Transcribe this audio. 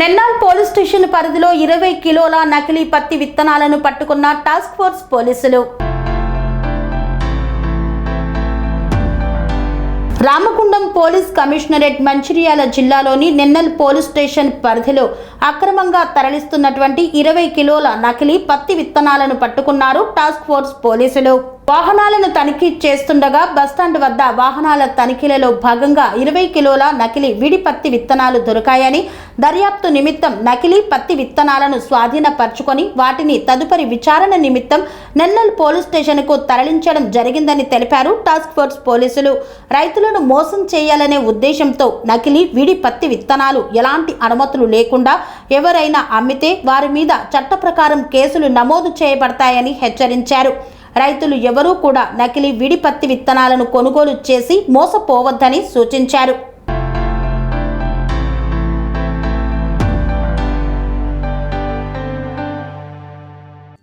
నెన్నాల్ police station పరిధిలో ఇరవై కిలోల నకిలీ పత్తి విత్తనాలను పట్టుకున్న టాస్క్ ఫోర్స్ పోలీసులు. రామగుండం పోలీస్ కమిషనరేట్ మంచిర్యాల జిల్లాలోని నెన్నల్ పోలీస్ స్టేషన్ పరిధిలో అక్రమంగా తరలిస్తున్నటువంటి ఇరవై కిలోల నకిలీ పత్తి విత్తనాలను పట్టుకున్నారు టాస్క్ ఫోర్స్ పోలీసులు. వాహనాలను తనిఖీ చేస్తుండగా బస్టాండ్ వద్ద వాహనాల తనిఖీలలో భాగంగా ఇరవై కిలోల నకిలీ విడి పత్తి విత్తనాలు దొరికాయని దర్యాప్తు నిమిత్తం నకిలీ పత్తి విత్తనాలను స్వాధీనపరుచుకొని వాటిని తదుపరి విచారణ నిమిత్తం నెన్నల్ పోలీస్ స్టేషన్కు తరలించడం జరిగిందని తెలిపారు టాస్క్ ఫోర్స్ పోలీసులు. రైతులను మోసం చేయాలనే ఉద్దేశంతో నకిలీ విడి పత్తి విత్తనాలు ఎలాంటి అనుమతులు లేకుండా ఎవరైనా అమ్మితే వారి మీద చట్ట ప్రకారం కేసులు నమోదు చేయబడతాయని హెచ్చరించారు. రైతులు ఎవరూ కూడా నకిలీ విడి పత్తి విత్తనాలను కొనుగోలు చేసి మోసపోవద్దని సూచించారు.